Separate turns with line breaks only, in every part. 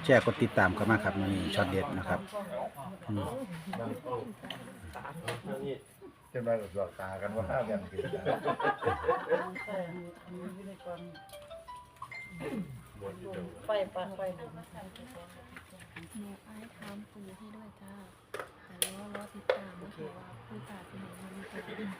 ดไลค์กดแชร์กดติดตามกันมาครับมันนี่ช็อตเด็ดนะครับอืม
จะมาหลอกตากันว่ากันคือ
ไปปะไป
หนูไอ้ทำปูให้ด้วยจ้าแต่ว่ารอติดตามนะคะว่าผู้ตาจะเห็นมันมีตัวอื่น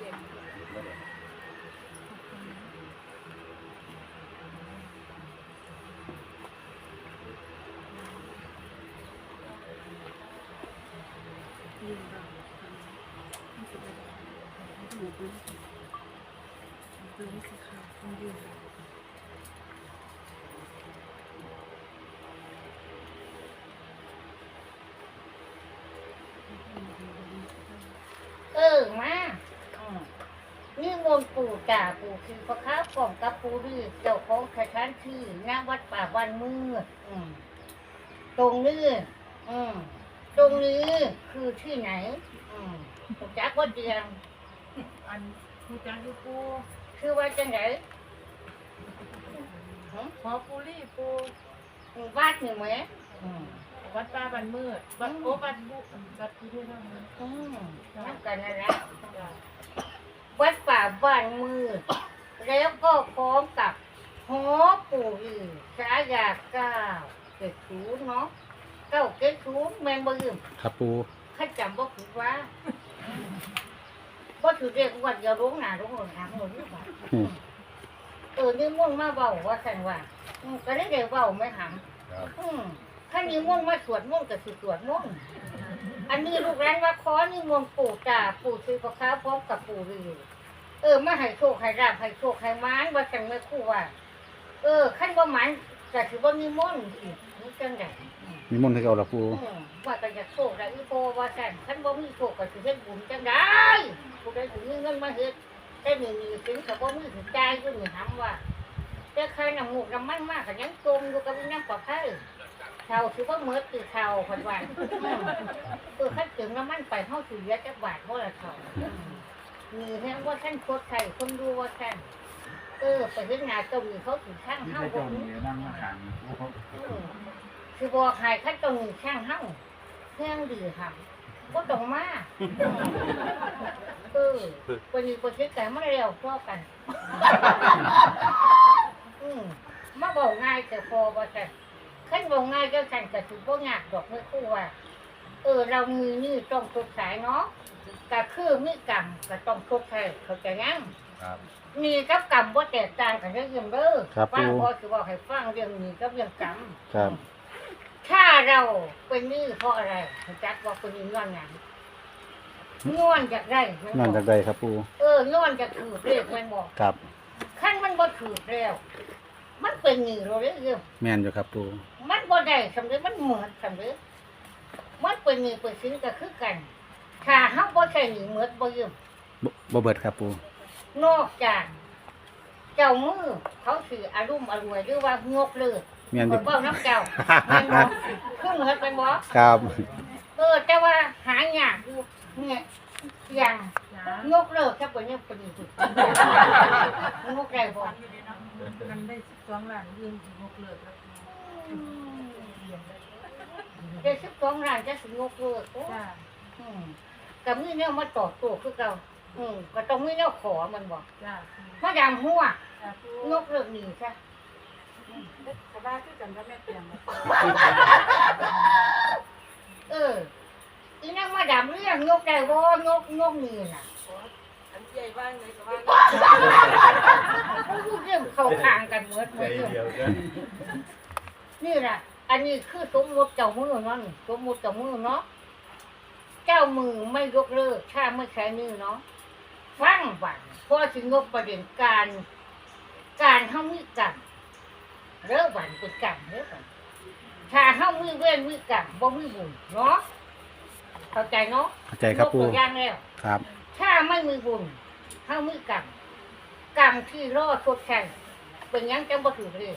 ยืนรอไม่สุดเลยดูดูดูนี่สิค่ะต้องยืนรอ
เออมาอืมนี่มนต์ปู่จ่าปู่คือพระค้าป่องกับปู่ดื้อเจ้าของสถานที่หน้าวัดป่าบ้านมืดอืมตรงนี้อืม ตรงนี้คือที่ไหน อืมผมจักว่าเดียง
อันผู้จังอยู่ปู
คือว่าจังไหนหึ
หอปูรี่ปู
วาดหนึ่งไหมอืม
วัดป่าบันมืดวัดโอ้วัดบุวัดที่ด้วยนะ
อืมนับกันนั่นแหละวัดป่าบ้านมืด แล้วก็พร้อมกับหอปู่อีสายาเก้าเจ็ดศูนย์เนาะ เก้าเจ็ดศูนย์แมนบ่ยืม
ครับปู
ข้าจำบ่ถูกว่าบ่ถือเรียกว่าอย่าร้องหน้าร้องหลังหางหมดหรือเปล่า
อืม
เออนี่ม่วงมาเบาว่าสันว่าอืมก็ได้เดี๋ยวเบาไม่หัง
ครับ
อืมถ้านี่ม่วงมาสวดม่วงก็คือสวดม่วงอันนี้ลูกร้านว่าคอนี่ม่วงปู่จ่าปู่ซื้อพระค้าพร้อมกับปู่ลือเออมาให้โชคให้ราบให้โชคให้มานว่าจังไม่คู่ว่า เออขั้นว่ามัน ก็ถือว่ามีม่นต์อีกนี่จังไดอืม
มีมนต์ให้เอาละปู
อืมว่าก็จะโชคได้อีโพว่ากันขั้นว่ามีโชคก็สิเฮ็ดบุญจังไดผู้ใดถึงมีเงินมาเฮ็ดแต่นี่มีถึงกับว่ามีถึงใจก็มีหำว่าแต่ใครน้ำมูกน้ำมันมากก็ยังจมอยู่กับน้ำปลอดภัยเท่าถือว่าเมื่อตีเท่าคนวันอืมเออขั้นถึงน้ำมันไปเท่าถือเยอะจักบาทเท่าไรเท่าอืมมีแค่ว่าท่านโคตรไทยคนดูว่าท่านเออไปเห็นงานตรงนี้เขาถือข้าง
ที่
เฮ้า
ได้
บ
จ
น
ง
นี้
มีนั่งมาขัง
อืมคือบอกใครขั้นตรงนี้ข้างเฮ้าแค่องดีค่ะก็ต้องมาเออวันนี้ประเทศแต่ม่เร็วพอกัน อืมมาบอกง่ายแต่พอว่าแต่ขั้นบอกง่ายก็สั่นแต่ถือว่ายากดอกไม่คู่ว่า เออ เรามีนี่ต้องทุกสายเนาะก็คือมีกรรมก็ต้องทุกใครเขาใจยัง
ครับ
มีกับกรรมว่าแตกต่างกันเรื่องเดิมเด้อ
ครับ
ฟัง
ปู
พอคือบอกให้ฟังเรื่องนี้กับเรื่องกรรม
ครับ
ถ้าเราเป็นหนี่เพราะอะไรรู้จักว่าเป็นหนี่ย้อนหยังย้อนจากได้แม่
นั่น
บ
จา
อก
กใดครับปู
เออย้อนจากถือเรียกแมันบอก
ครับ
ขั้นมันบ่ถือแล้ว มันเป็นหนี้เราเรื่อย
แม่นอยู่ครับปู
มันบ่ได้สำเร็จมันเหมือนสำเร็จมันเป็นหนี้เป็นสินก็คือกันถ้าเฮาบ่ใช่หนี้เหมือนบ่ยืม
บ่บ่เบิดครับปู
นอกจาก เจ้ามือเขาสิอารุ่มอรวยหรือว่างกเลิก
แม่นอ
ค
ยู่
นเว้าน้ำเจ้าแม่นบ่คือเหมือนกันบ่
ครับ
เออ แต่ว่าหายากอยู่เนี่ยอย่าง
จ้า
งกเลิกถ้าเป็นเนี่ยเป็นอีกงกได้บ่
มันได้สิบสองล้านยืนหกเลิกแล้ว
ได้สิบสองล้านจะสิงกเลิกโอ้
จ้า
อืมก็มีแนวมาตอบโต้คือเก่า อืมก็ต้องมีแนวขอมันบอก
จ้า
มาดามหัว
จ้าปู
งกเลิกหนีซะ
สบายคือกันกับแม่เตียงนะ
เอออีนั่งมาดามเรื่องงกได้บ่งกงกหนีน่ะ
อันใหญ่บ้างเลยก็ว่า
เรื่องเข้าข้างกันเหมือนเห
ใจ
มือน
เดียวกัน
นี่แหละอันนี้คือสมมติเจ้ามือเนาะนี่สมมติเจ้ามือเนาะเจ้ามือไม่ยกเลิกถ้าไม่ใช้นี่เนาะ ฟังบันเพราะถึงงบประเด็นการ การเฮามีกรรมเริ่มบันเป็นกรรมเริ่มบันถ้าเฮามีเว้นมีกรรมบ่มีบุญเนาะเข้าใจเนาะ
เข้าใจครับ
ยก
ปู
ตัวอย่างแล้ว
ครับ
ถ้าไม่มีบุญเฮามีกรรมกรรมที่รอดทดแทนเป็นหยังจังบ่ถือเลย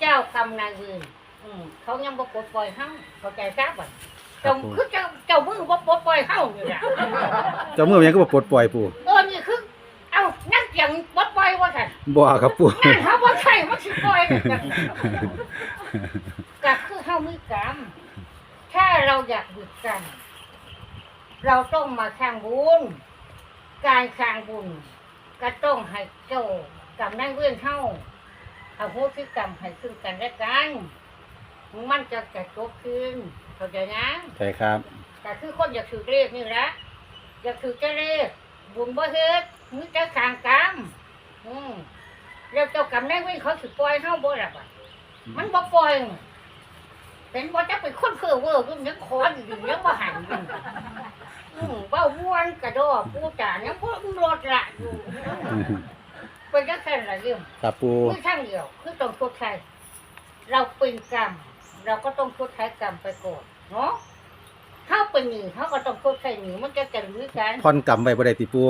เจ้ากรรมนายเวรอืมเขายังบ่ปลดปล่อยเฮาเข้าใจทราบบ่
ครั
เจ้า
บผม
คือเจ้าเจ้ามือบ่ปลดปล่อยเฮาอยู่น่ะ
เจ้ามือยังก็บ่ปลดปล่อยปู
เออนี่คือ
บ่ครับปู
นั่นเขาบ่ใช่มันสิปล่อยกันก็คือเฮามีกรรมถ้าเราอยากหยุดกรรมเราต้องมาสร้างบุญการสร้างบุญก็ต้องให้เจ้ากรรมนายเวรเฮาเอาโหสิกรรมให้ซึ่งกันและกันมันจะจะจบขึ้น เข้าใจนะ
ใช่ครับ
แต่คือคนอยากถือเลขนี่แหละอยากถือเจ้าเลขบุญบ่เฮ็ดมีแต่สร้างกรรมอืมแล้วเจ้ากรรมนายเวรเขาสิปล่อยเฮาบ่ล่ะบัดมันบ่ปล่อยเป็นบ่จะเป็นคนเพ้อเว้อคือยังขออยู่ยังบ่หันอยู่อืมเว้าม่วนกระดอปูจายังบ่รอดละอยู่เป็นจังซั่นล่ะเรื่อง
ครับปู
คือทางเดียว คือต้องชดใช้เราเป็นกรรม เราก็ต้องชดใช้กรรมไปก่อนเนาะถ้าเป็นหนี้เขาก็ต้องชดใช้หนี้มันจะจะรู้กัน
พ่อนกำไว้บ่ได้ติปู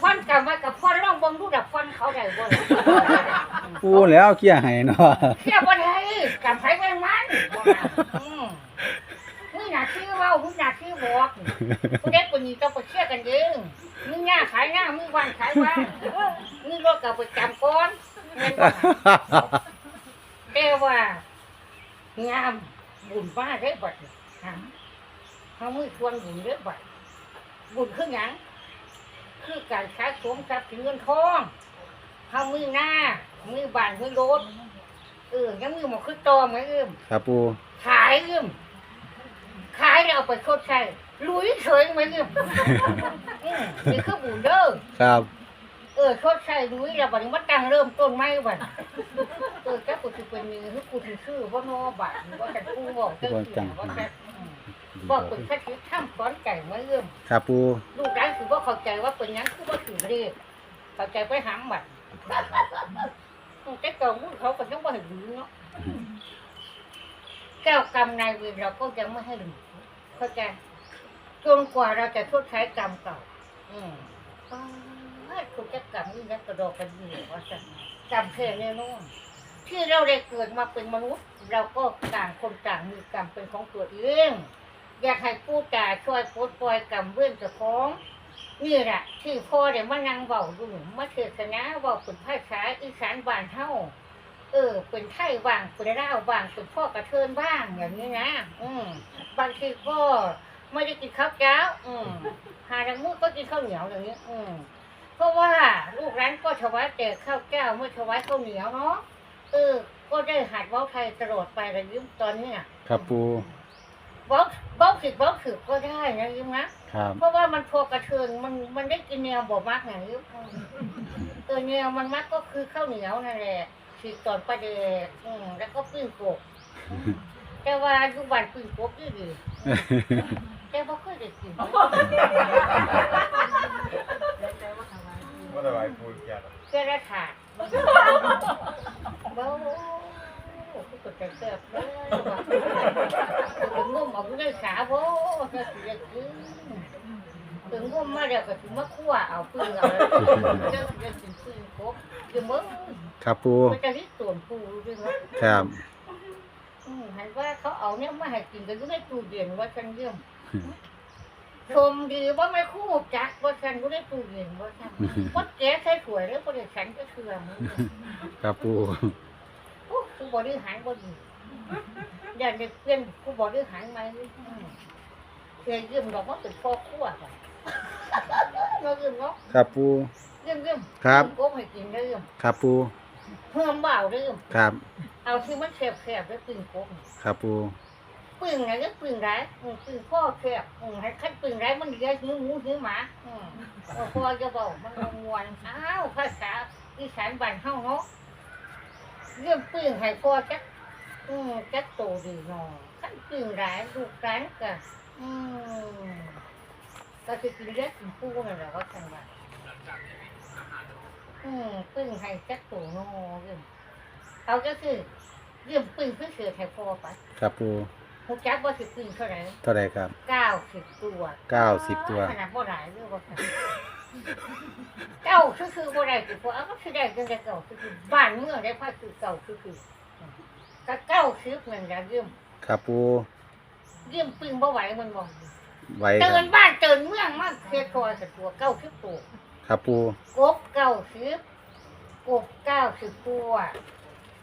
พ่อนกรรมไว้กับพ่อนร่องเบิ่งดูดับพ่อนเขาได้บ่ล่ะ
ปูแล้วเคลียร์ให้เนาะ
เสียบ่ได้กรรมไผไว้มันบ่ล่ะอืมมึงน่าชื่อเว้ามึงน่าชื่อบอกผู้เด็กคนนี้ต้องไปเชื่อกันเองมึงหน้าขายหน้ามึงวันขายวันมึงรถกับไปจำก่อนแม่นบ่ล่ะแต่ว่า งามบุญบ้าได้บัดนี้ฮะเขาไม่ควรบุญได้บัดบุญคือหยังคือการค้าสมทรัพย์สินเงินทองเขามือหน้ามือบ้านมือรถเออยังมือหมอคือตอไหมเอิ่ม
ครับปู
ขายเอิ่มขายแล้วเอาไปโคตรใช่ลุยเฉยไหมเอิ่มอืมนี่คือบุญเด้อ
ครับ
เออชดใช้ดุ้ยแล้วบัดนี้มาตั้งเริ่มต้นใหม่บัด เออจ้ากูสิเป็นมือคือกูสิซื้อว่านอบัดว่าแต่กูบอกเจ้าสิว่าแต่บอกเป็นแค่ที่ทำสอนไก่มาเอื้อม
ครับปู
ลูกร้านคือว่าเข้าใจว่าเป็นยังคือว่าถือเรียเข้าใจไปหางบัดแต่เก่ามุ้เขาก็ยังว่าให้ดูเนาะแก้วกรรมนายเวรเราก็ยังไม่ให้ดูเข้าใจจนกว่าเราจะชดใช้กรรมเก่า อืมอ้าวคุณจะกลับนี่นะกระโดดกันอยู่ว่าจะจำแค่แน่นอน ที่เราได้เกิดมาเป็นมนุษย์ เราก็ต่างคนต่างมีกรรมเป็นของตัวเอง อยากให้ผู้จ่าช่วยปลดปล่อยกรรมเบื้องเจ้าของนี่แหละที่พ่อเดี๋ยวมานั่งเบาดูมาเทศนาเบาเป็นภาษาอีสานบ้านเฮาเออ เป็นไทยบ้างเป็นลาวบ้างเป็นพ่อกระเทินบ้างอย่างนี้นะอืมบางทีก็ไม่ได้กินข้าวเช้า อืมหาดังมุกก็กินข้าวเหนียวอย่างนี้ อืมเพราะว่าลูกร้านก็ถวายแต่ข้าวเจ้าเมื่อถวายข้าวเหนียวเนาะ เออ ก็ได้หัดเว้าไทยตลอดไปเลยยิ้มตอนเนี้ย
ครับปู
เว้าเว้าผิดเว้าถูกก็ได้นะยิ้มนะครับ เพราะว่ามันพอกระเทือนมันมันได้กินแนวบ่มากไงยิ้มเออแนวมันมักก็คือข้าวเหนียวนั่นแหละฉีกตอนประเดกอืมแล้วก็ปิ้งกบแต่ว่าอยู่บ้านปิ้งกบดีดีแต่บ่เคยได้กิน
ว่าอะไรพูดแก่
เสื้อถาด เบ้าผู้กดใจเสื้อเลยถึงงมเอาผู้ได้ขาโบ้จะสิได้กินถึงงมมาเดี๋ยวก็ถึงมาคั่วเอาปืนเอาแล้วจะสิได้กินปืนครบเดี๋ยวมึง
ครับปู
มันจะริดส่วนปูด้วยเนาะ
ครับ
อืมเห็นว่าเขาเอาเนี่ยมาให้กินกันอยู่ในตู้เย็นว่าฉันเยี่ยม ชมดีว่าไม่คู่จักว่าฉันอยู่ในตู้เย็นว่าฉันว่าแกใช้ถวยแล้วประเดี๋ยวฉันก็เชื่อมึง
ครับปู
โอ้ผู้บริหารบ่ดีอยากจะเปลี่ยนผู้บริหารไหมอืมเคยยืมดอกว่าเป็นพ่อครัวไปเรายืมเนาะ
ครับปู
ยืมยืม
ครับ
ยืมโก้ให้กินได้ยืม
ครับปู
เพิ่มเบาได้ยืม
ครับ
เอาที่มันแคบแคบๆได้ปึ่งโก้
ครับปู
ปึ่งไหนก็ปึ่งไรอืมปึ่งพ่อแคบอืมให้คัดปึ่งไรมันเลี้ยงหิวหมูหิวหมาอืมเอาพ่อจะบอกมันงวนอ้าวภาษาอีสานบ้านเฮาเนาะเรื่องปึ่งให้พ่อจักอืมจักโตดีเนอขั้นปึ่งร้ายลูกร้านก็อืมก็คือกินเลือดกินปูนั่นแหละว่าจังหวะอืมปึ่งให้จักโตเนอเรื่องเอาก็คือเรื่องปึ่งเพื่อเสือไทยพอไป
ครับปู
หูจักว่าสิปึ่งเท่าไหร่
เท่าไรครับ
เก้าสิบตัว
เก้าสิบตัว
ขนาดบ่หลายเรื่องว่าเก้าคือคือบ่ได้คือพอเอาก็คือได้จังได้เก้าคือคือบ้านเมืองได้พาคือเก้าคือคือก็เก้าสิบนั่นแหละเรื่อง
ครับปู
เยี่ยมปึงบ่ไหวมันบอก
ไว้ค
เตื
รั
อบนบ้านเตือนเมืองมากเคยคอยกับตัวเก้าสิบตัว
ครับปู
กบเก้าสิบกกบเก้าสิบตัว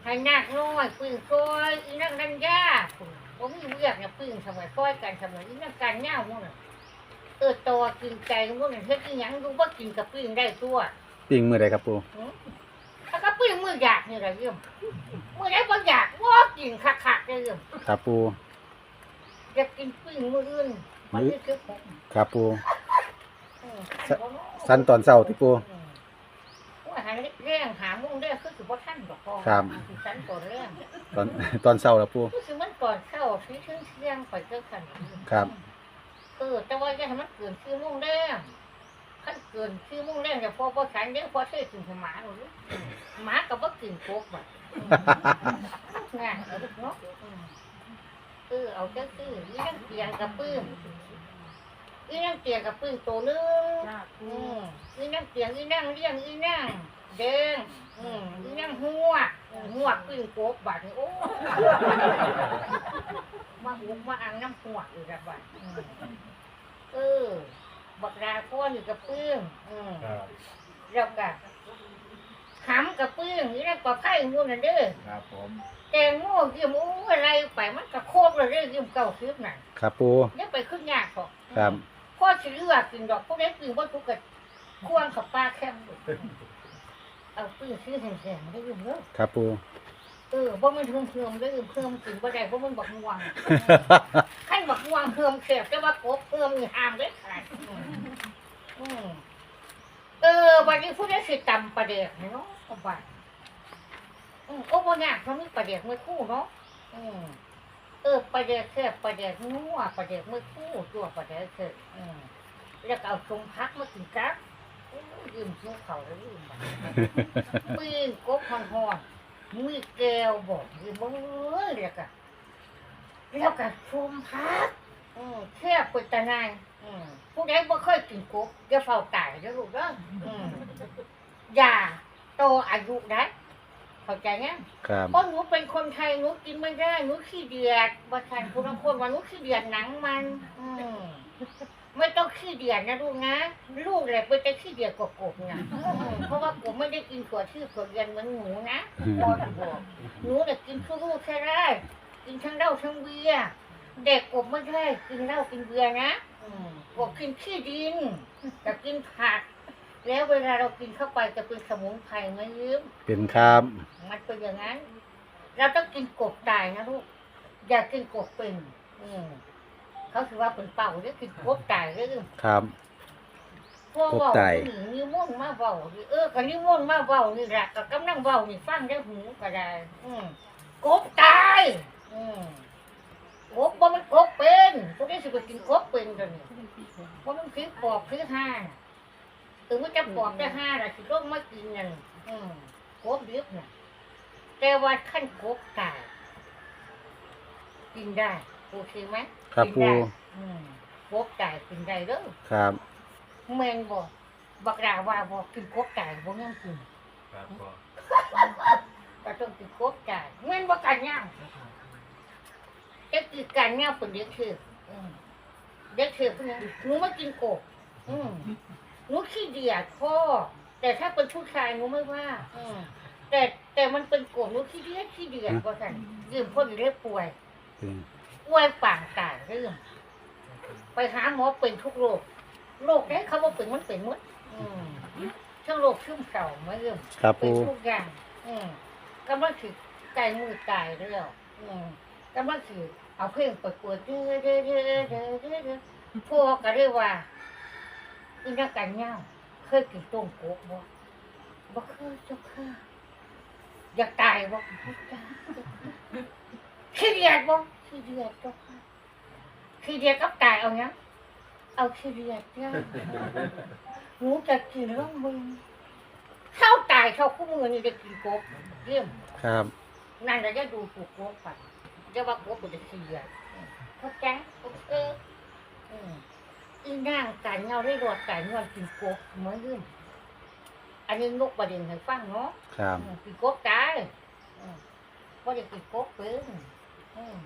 ให้นักน้อยปืนซอยอีนักนันยา ผมมีเรียกเนี่ยปืนสมัยซอยกันสมัยอีนักการเน่ามุ่งน่ะเออตัวกินใจมุ่งน่ะเฮ็ดอีหยังรู้ว่ากินกับปืนได้ตัว
ปิ้งมือใดครับปู
ถ้าก็ปืนมืออยากนี่แหละเรื่องมือไหนบ่อยากว่ากินคักๆเลยเรื่อง
ครับปู
อยากกินปืนมืออื่นมันจะคือผม
ครับปู
อืม
สั้นตอนเช้าที่ปู
อืมว่าหาเรื่องหามุ่งได้คือสิบ่ทันดอกพอ
ครับ
สิสันก่อนเรื่อง
ตอนตอนเช้าแล้วปู
คือสิมันก่อนเข้าที่เครื่องเสียงไปเจอกัน
ครับ
เออแต่ว่าอย่าให้มันเกินชื่อมุ่งแดงขั้นเกินชื่อมุ่งแดงจะพอพอฉันเดี๋ยวพอเทกินหมาหนูหมากับว่ากินโคกแบบงานเอาลูกเนาะอืมเออเอาเจ้าซื้ออีนั่งเตียงกับปื้มอีนั่งเตียงกับปื้มตัวนึง
จ้า
อื
ปู
มอีนั่งเตียงอีนั่งเลี้ยงอีนั่งแดงอืมอีนั่งหัว อืมหัวปื้มโคกบาดนี่โอ้มาหุกมาอังน้ำหัวอีกแล้วบัดอืมเออบักดาก้อนอยู่กับปื้มอืม
ครับ
แล้วก็หำกับปื้มนี่นั่นก็ไผ่งูนั่นเด้อ
ครับผม
แตงโมยิ้มโอ้อะไรไปมันก็โคกเลยเด้อยิ้มเก่าซึบน่ะ
ครับปู
ยังไปขึ้นยากพอก
ครับ
พ่อสิเลือกกินดอกพวกนี้กินว่าทุกข์กันควงกับปลาแคมอยู่ เอาปื้มซื้อแห้งๆได้อยิ้มเด้อ
ครับปู
เออบ่มันเพิ่มเพิ่มได้อเพิ่มกินบ่ได้เพราะมันบักม่วงขั้นบักม่วงเพิ่มเสียบแต่ว่ากบเพิ่มนี่ห้ามเลยขาดอืมอืมเออวันนี้พูดได้สิตำประเดกเนาะเอาไปอืมโอ้บ่ยากเพราะมีประเดกมือคู่เนาะอืมเออประเดกแค่ประเดกนัวประเดกมือคู่ตัวประเดกเสร็จอืมแล้วก็เอาทรงพักมากินกับโอ้ ยืมชูเขาแล้วยืมมาปืนกบหอนมือแก้วบอกยืมบ่เอ้ยแล้วก็แล้วก็ชมพักแค่ปุตตะนายอืมผู้ใดบ่เคยกินกบอย่าเฝ้าตายเด้อลูกเด้ออืมอย่าโตอายุได้เข้าใจยัง
ครับ
เพราะหนูเป็นคนไทยหนูกินไม่ได้หนูขี้เดียดบ่ทันผู้บางคนว่าหนูขี้เดียดหนังมัน อืม ไม่ต้องขี้เดียดนะลูกนะลูกแหละเป็นแต่ขี้เดียดกว่ากบนะอืมเพราะว่ากบไม่ได้กินถั่วชื่อถั่วเรียนเหมือนหนูนะพอจะบอกหนูเนี่ยกินทุกลูกแค่ได้กินทั้งเหล้าทั้งเบียร์เด็กกบไม่ได้กินเหล้ากินเบียร์นะอืมกบกินขี้ดินแต่กินผัก แล้วเวลาเรากินเข้าไปจะเป็นสมุนไพรไหมยืม
เป็นครับ
มันเป็นอย่างนั้น เราต้องกินกบตายนะลูกอย่ากินกบเป็นอืม เขาถือว่าเป็นเป่าเรียกกินกบตายเรื่อง
ครับ
พวกเบาก
บตาย
หนีนิมนต์มาเบาดิเออก็นิมนต์มาเบานี่แหละก็กำลังเบานี่ฟังได้หูก็ได้ อืมกบตายอืมกบบ่มันกบเป็นพวกนี้สิไปกินกบเป็นเดี๋ยวนี้เพราะมันคือปอบคือห้าถึงมันจะปอบได้ห้าละสิลงมากินนั่นอืมกบดิบน่ะแต่ว่าขั้นกบตายกินได้ โอเคไหม
ครับ
กิน
ปู
ได้อืมกบตายกินได้เด้อ
ครับ
แมงบอกบักดาว่าบอกกินกบไก่บ่ยังกิน
ครับพ่อ
ก็ต้องกินกบไก่แม่นบ่กันย่างจะกินกันย่างเป็นเด็กคืออืมเด็กคือพวกนี้หนูไม่กินกบอืมหนูขี้เดียดพ่อแต่ถ้าเป็นผู้ชายหนูไม่ว่า อืมแต่แต่มันเป็นกบหนูขี้เดียดขี้เดียดว่าสั่นยืมพ่นเรียกป่วย
เป็ น
ป่วยปางตายเรื่องไปหาหมอเป็นทุกโรคโรคนี้เขาบอกเป็นมันเป็นหมดอืมทั้งโรคซึมเศร้ามาเรื่อง
ครับ
เป็น
ปู
ทุกอย่าง อืมกำลังถือไก่มือตายแล้วอืมกำลังถือเอาเพลงเปิดปวดเด้อเด้อเด้อเด้อเด้อเด้อพวกก็เรียกว่าอีนักการเงาเคยกินต้มโกบบ่บ่เคยเจ้าค่ะอยากตายบ่บ่ตายขี้เดียดบ่ ขี้เดียดเจ้าค่ะขี้เดียดกับตายเอาเนี้ยเอาขี้เดียดเนี่ยหนูจะกินแล้วมึงเข้าตายเข้าคู่มือนี่จะกินกบเยี่ยม
ครับ
นั่นเราจะดูถูกกบไปจะว่ากบเป็นเสียเขาแจ้งโอเคอืมอีนางกันเงาได้รอดกันเงากินกบเหมือนเดิมอันนี้นกประเด็นให้ฟังเนาะ
ครับ
อืมกินกบตายอืมว่าจะกินกบเป็นอืม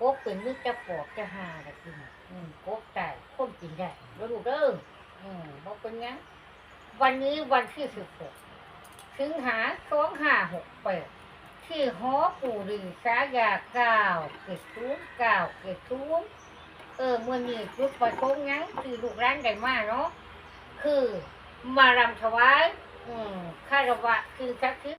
กบเป็นนึกจะปอกจะหาแต่กินอืมกบตายคนกินได้แล้วดูเด้ออืมบอกเป็นงั้นวันนี้วันที่สิบหกถึงหาสองห้าหกแปดที่หอปู่ดีสายาเก้าเกศศูนย์เก้าเกศศูนย์เออเมื่อนี้จุดประสงค์หยังคือลูกร้านได้มาเนาะคือมารำถวายอืมคารวะคือสักดิ์